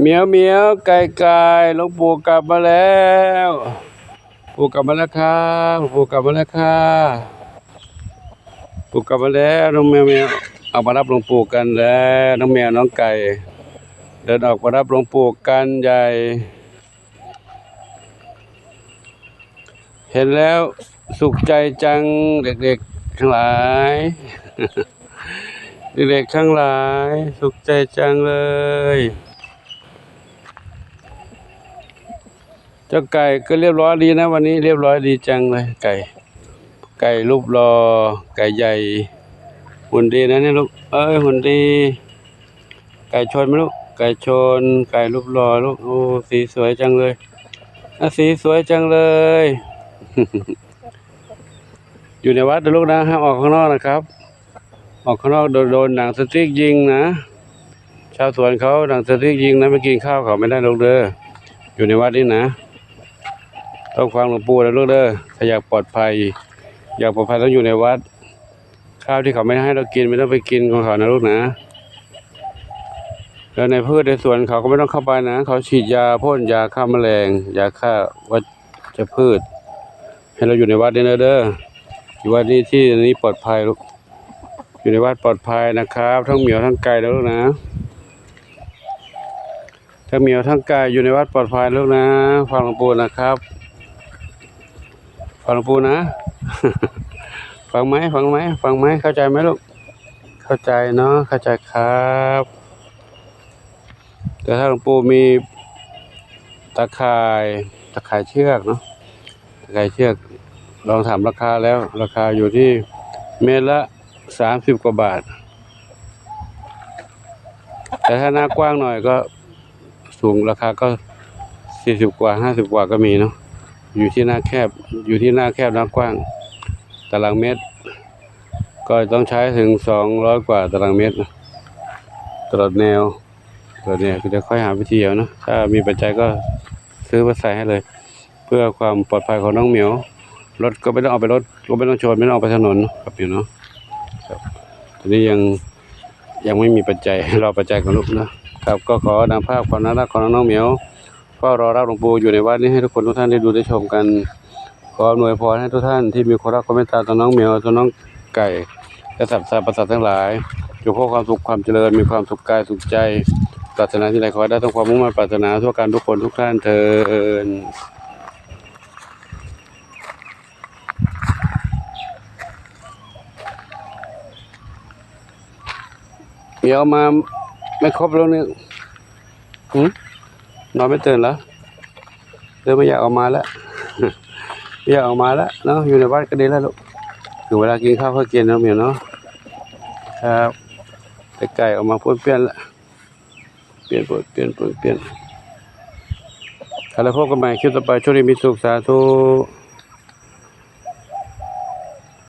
เหมียวเหมียวไก่ไก่หลวงปู่กลับมาแล้วปู่กลับมาแล้วครับหลวงปู่กลับมาแล้วค่ะปู่กลับมาแล้วน้องแมวแมวเอามารับหลวงปู่กันแล้วน้องแมวน้องไก่ เดินออกมารับหลวงปู่กันใหญ่ เห็นแล้วสุขใจจังเด็กๆทั้งหลายเด็กๆทั้งหลาย สุขใจจังเลย เจ้าไก่ก็เรียบร้อยดีนะ วันนี้เรียบร้อยดีจังเลยไก่ ไก่รูปรอ ไก่ใหญ่หุ่นดีนะเนี่ยลูกเอ้ยหุ่นดี ไก่ชนไหมลูกไก่ชน ไก่รูปรอลูกโอ้สีสวยจังเลยอะสีสวยจังเลย อยู่ในวัดนะลูกนะห้ามออกข้างนอกนะครับ ออกข้างนอกโดนโดนหนังสติ๊กยิงนะชาวสวนเขาหนังสติ๊กยิงนะไม่กินข้าวเขาไม่ได้ลูกเด้ออยู่ในวัดนี่นะ ต้องฟังหลวงปู่นะลูกเด้อถ้าอยากปลอดภัย อยากปลอดภัยต้องอยู่ในวัด ข้าวที่เขาไม่ให้เรากินไม่ต้องไปกินของเขานะลูกนะแล้วในพืชในสวนเขาก็ไม่ต้องเข้าไปนะ เขาฉีดยาพ่นยาฆ่าแมลงยาฆ่าวัชพืช ให้เราอยู่ในวัดนี่นะเด้ออยู่วัดนี้ที่นี้ปลอดภัยลูกอยู่ในวัดปลอดภัยนะครับ ทั้งเหมียวทั้งไก่นะลูกนะทั้งเหมียวทั้งไก่อยู่ในวัดปลอดภัยลูกนะฟังหลวงปู่นะครับ ฟังปูนะ ฟังไหมฟังไหมฟังไหมเข้าใจไหมลูก เข้าใจเนาะเข้าใจครับ แต่ถ้าหลวงปู่มีตะข่ายตะข่ายเชือกเนาะตะข่ายเชือกลองถามราคาแล้ว ราคาอยู่ที่เมตรละสามสิบกว่าบาท แต่ถ้าหน้ากว้างหน่อยก็สูงราคาก็สี่สิบกว่าห้าสิบกว่าก็มีเนาะ อยู่ที่หน้าแคบอยู่ที่หน้าแคบหน้ากว้าง ตารางเมตร ก็ต้องใช้ถึงสองร้อยกว่าตารางเมตรนะตลอดแนวตลอดแนวคือจะค่อยหาวิธีเอาเนะถ้ามีปัจจัยก็ซื้อมาใส่ให้เลย เพื่อความปลอดภัยของน้องเหมียวรถก็ไม่ต้องเอาไปรถก็ไม่ต้องชนไม่ต้องเอาไปถนนครับอยู่เนาะครับตอนนี้ยังยังไม่มีปัจจัยรอปัจจัยของลูกนะครับก็ขอนำภาพความน่ารักของน้องเหมียว ก็รอรับหลวงปู่อยู่ในวัดนี้ให้ทุกคนทุกท่านได้ดูได้ชมกันขออำนวยพรให้ทุกท่านที่มีความรักความเมตตาต่อน้องเหมียวต่อน้องไก่และสัตว์สัตว์ประสาททั้งหลายจงพบความสุขความเจริญมีความสุขกายสุขใจปรารถนาที่ใดขอได้ทั้งความมุ่งมั่นปรารถนาทั่วกันทุกคนทุกท่านเทินเมียวมาไม่ครบแล้วเนี่ยหืม นอนไม่ตื่นแล้วเดินไม่อยากออกมาแล้วไม่อยากออกมาแล้วเนาะอยู่ในบ้านก็ดีแล้วลูกถึงเวลากินข้าวก็กินแล้วเมียเนาะครับแต่ไก่ออกมาพ่นเปลี่ยนละเปลี่ยนเปลี่ยนเปลี่ยนเปลี่ยนเปลี่ยนถ้าเราพบกันใหม่คลิปต่อไปช่วงนี้มีสุขสาธุ